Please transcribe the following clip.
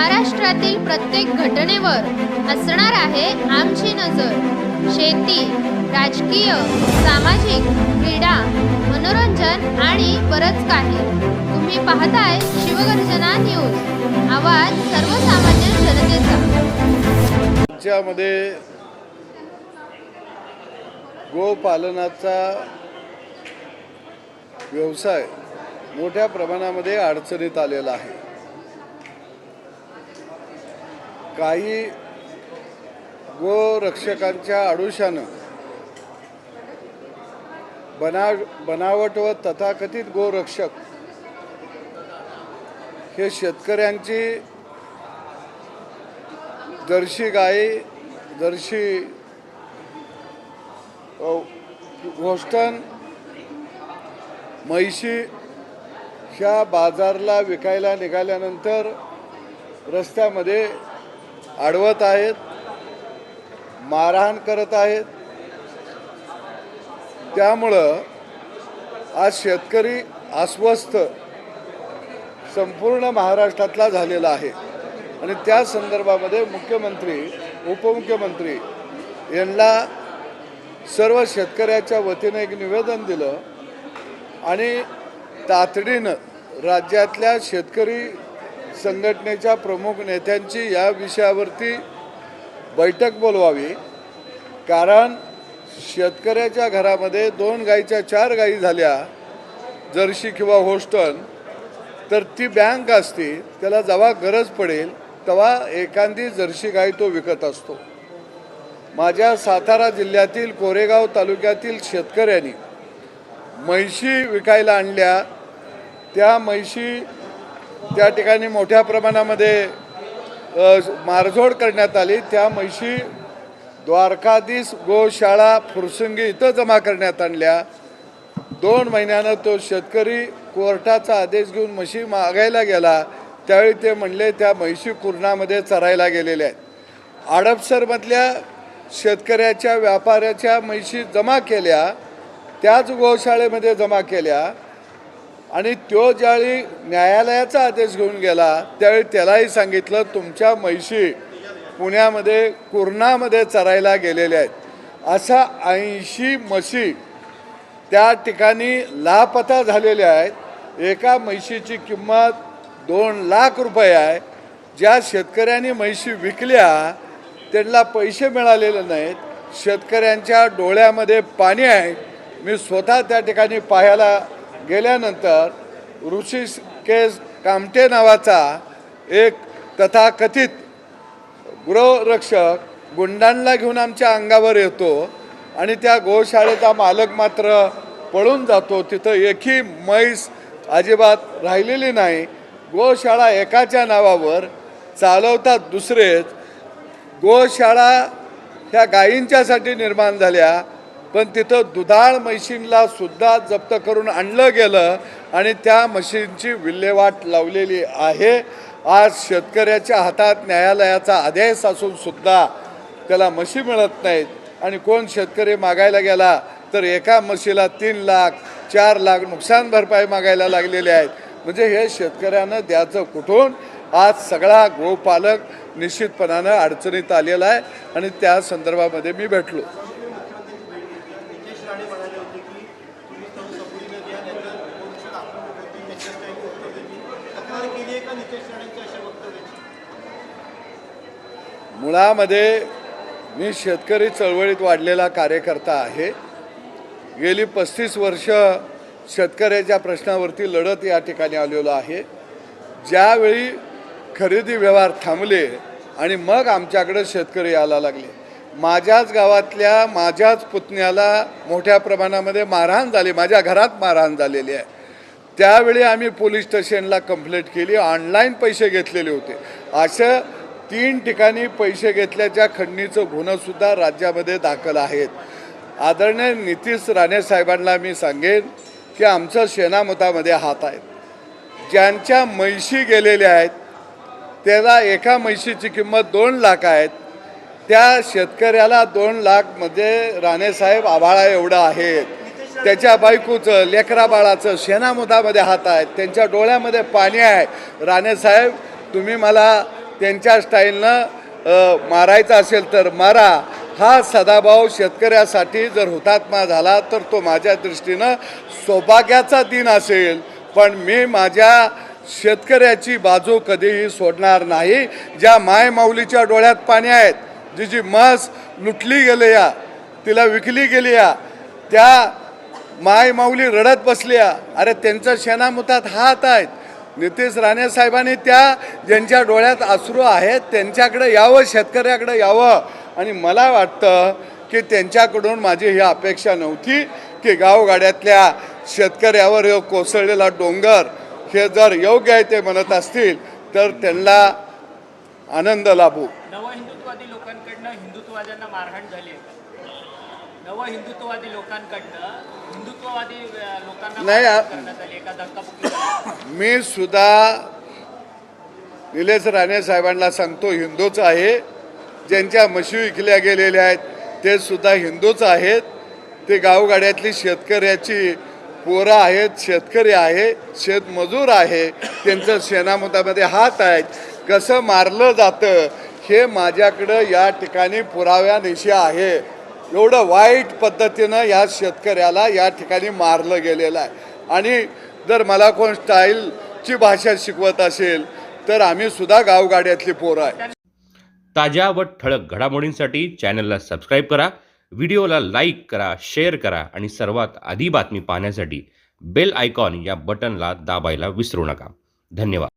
महाराष्ट्रातील प्रत्येक घटनेवर असणार आहे आमची नजर. शेती राजकीय सामाजिक क्रीडा मनोरंजन आणि बरंच काही. तुम्ही पाहताय शिवगर्जना न्यूज. आवाज सर्वसामान्य जनतेचा. राज्यामध्ये गोपालनाचा व्यवसाय मोठ्या प्रमाणामध्ये अडचणीत आलेला आहे. काही गोरक्षकांच्या आडुशानं बना बनावट व तथाकथित गोरक्षक हे शेतकऱ्यांची जर्शी गाई जर्शी अ, घोष्टन म्हैशी ह्या बाजारला विकायला निघाल्यानंतर रस्त्यामध्ये अडवत आहेत मारहाण करत आहेत. त्यामुळं आज शेतकरी अस्वस्थ संपूर्ण महाराष्ट्रातला झालेला आहे. आणि त्या संदर्भामध्ये मुख्यमंत्री उपमुख्यमंत्री यांना सर्व शेतकऱ्याच्या वतीनं एक निवेदन दिलं आणि तातडीनं राज्यातल्या शेतकरी संघटनेच्या प्रमुख नेत्यांची या विषयावरती बैठक बोलवावी. कारण शेतकऱ्याच्या घरामध्ये दोन गाईच्या चार गाई झाल्या जर्शी किंवा होस्टन तर ती बँक असते त्याला जेव्हा गरज पडेल तेव्हा एखादी जर्शी गाय तो विकत असतो. माझ्या सातारा जिल्ह्यातील कोरेगाव तालुक्यातील शेतकऱ्यांनी म्हैशी विकायला आणल्या. त्या म्हैशी त्या ठिकाणी मोठ्या प्रमाणामध्ये मारझोड करण्यात आली त्या म्हशी द्वारकाधीश गोशाळा फुरसुंगी इथं जमा करण्यात आणल्या. दोन महिन्यानं तो शेतकरी कोर्टाचा आदेश घेऊन म्हशी मागायला गेला. त्यावेळी ते म्हणले त्या म्हशी कुरणामध्ये चरायला गेलेल्या आहेत. आडपसरमधल्या शेतकऱ्याच्या व्यापाऱ्याच्या म्हशी जमा केल्या त्याच गोशाळेमध्ये जमा केल्या. आणि तो ज्यावेळी न्यायालयाचा आदेश घेऊन गेला त्यावेळी त्यालाही सांगितलं तुमच्या म्हैशी पुण्यामध्ये कुर्णामध्ये चरायला गेलेल्या आहेत. अशा ऐंशी म्हशी त्या ठिकाणी लापता झालेल्या आहेत. एका म्हैशीची किंमत दोन लाख रुपये आहे. ज्या शेतकऱ्यांनी म्हैशी विकल्या त्यांना पैसे मिळालेले नाहीत. शेतकऱ्यांच्या डोळ्यामध्ये पाणी आहे. मी स्वतः त्या ठिकाणी पाहायला गेल्यानंतर ऋषिकेश कामटे नावाचा एक तथाकथित गृहरक्षक गुंडांना घेऊन आमच्या अंगावर येतो आणि त्या गोशाळेचा मालक मात्र पळून जातो. तिथं एकही म्हैस अजिबात राहिलेली नाही. गोशाळा एकाच्या नावावर चालवतात दुसरेच. गोशाळा ह्या गायींच्यासाठी निर्माण झाल्या. पण तिथं दुधाळ म्हशींना सुद्धा जप्त करून आणलं गेलं आणि त्या म्हशींची विल्हेवाट लावलेली आहे. आज शेतकऱ्याच्या हातात न्यायालयाचा आदेश असून सुद्धा त्याला म्हशी मिळत नाहीत. आणि कोण शेतकरी मागायला गेला तर एका म्हशीला तीन लाख चार लाख नुकसान भरपाई मागायला लागलेले आहेत म्हणजे हे शेतकऱ्यानं द्यायचं कुठून? आज सगळा गोपालक निश्चितपणानं अडचणीत आलेला आहे आणि त्या संदर्भामध्ये मी भेटलो नितेश राणे म्हणाले होते की तुम्ही सर्व सबुरीने द्या नाहीतर कोणतं आक्रमक होतील त्याच्यात काही वक्तव्यांनी तक्रार केली आहे का नितेश राणेंच्या अशा वक्तव्याची मुळामध्ये मी शेतकरी चळवळीत वाढलेला कार्यकर्ता आहे. गेली पस्तीस वर्ष शेतकऱ्याच्या प्रश्नावरती लढत या ठिकाणी आलेलो आहे. ज्यावेळी खरेदी व्यवहार थांबले आणि मग आमच्याकडे शेतकरी यायला लागले. माझ्याच गावातल्या माझ्याच पुतण्याला मोठ्या प्रमाणामध्ये मारहाण झाली. माझ्या घरात मारहाण झालेली आहे. त्यावेळी आम्ही पोलीस स्टेशनला कंप्लेंट केली ऑनलाईन पैसे घेतलेले होते. असं तीन ठिकाणी पैसे घेतल्याच्या खंडणीचं गुन्हासुद्धा राज्यामध्ये दाखल आहेत. आदरणीय नितीश राणे साहेबांना मी सांगेन की आमचं शेणामतामध्ये हात आहेत. ज्यांच्या म्हैशी गेलेल्या आहेत त्याला एका म्हैशीची किंमत दोन लाख आहेत. त्या शेतकऱ्याला दोन लाखमध्ये राणेसाहेब आभाळा एवढं आहेत. त्याच्या बायकोचं लेकरा बाळाचं शेणामुदामध्ये हात आहेत त्यांच्या डोळ्यामध्ये पाणी आहे. राणेसाहेब तुम्ही मला त्यांच्या स्टाईलनं मारायचं असेल तर मारा. हा सदाभाव शेतकऱ्यासाठी जर हुतात्मा झाला तर तो माझ्या दृष्टीनं सौभाग्याचा दिन असेल. पण मी माझ्या शेतकऱ्याची बाजू कधीही सोडणार नाही. ज्या मायमाऊलीच्या डोळ्यात पाणी आहेत जी जी म्हस लुटली गेली या तिला विकली गेली या त्या माय माऊली रडत बसल्या. अरे त्यांचा शेणामुतात हात आहेत. नितेश राणे साहेबांनी त्या ज्यांच्या डोळ्यात अश्रू आहेत त्यांच्याकडे यावं शेतकऱ्याकडे यावं. आणि मला वाटतं की त्यांच्याकडून माझी ही अपेक्षा नव्हती की गावगाड्यातल्या शेतकऱ्यावर कोसळलेला डोंगर हे जर योग्य आहे ते म्हणत असतील तर त्यांना आनंद लाभू. नवहिंदुत्ववादी लोकांकडनं हिंदुत्ववाद्यांना मारहाण झाली आहे नवहिंदुत्ववादी लोकांकडनं हिंदुत्ववादी लोकांना नाही, आ- मारहाण करण्यात आली एका धक्काबुक्की मी सुद्धा निलेश राणे साहेबांना सांगतो हिंदूच आहे. ज्यांच्या म्हशी विकल्या गेलेल्या आहेत ते सुद्धा हिंदूच आहेत. ते गावगाड्यातली शेतकऱ्याची पोरं आहेत शेतकरी आहे शेतमजूर आहे त्यांचं शेणामतामध्ये हात आहेत. कसं मारलं जातं हे माझ्याकडं या ठिकाणी पुराव्यानिशी आहे. एवढं वाईट पद्धतीनं या शेतकऱ्याला या ठिकाणी मारलं गेलेलं आहे. आणि जर मला कोण स्टाईलची भाषा शिकवत असेल तर आम्ही सुद्धा गावगाड्यातली पोरं आहे. ताज्या व ठळक घडामोडींसाठी चॅनलला सबस्क्राईब करा व्हिडिओला लाईक करा शेअर करा आणि सर्वात आधी बातमी पाहण्यासाठी बेल आयकॉन या बटनला दाबायला विसरू नका. धन्यवाद.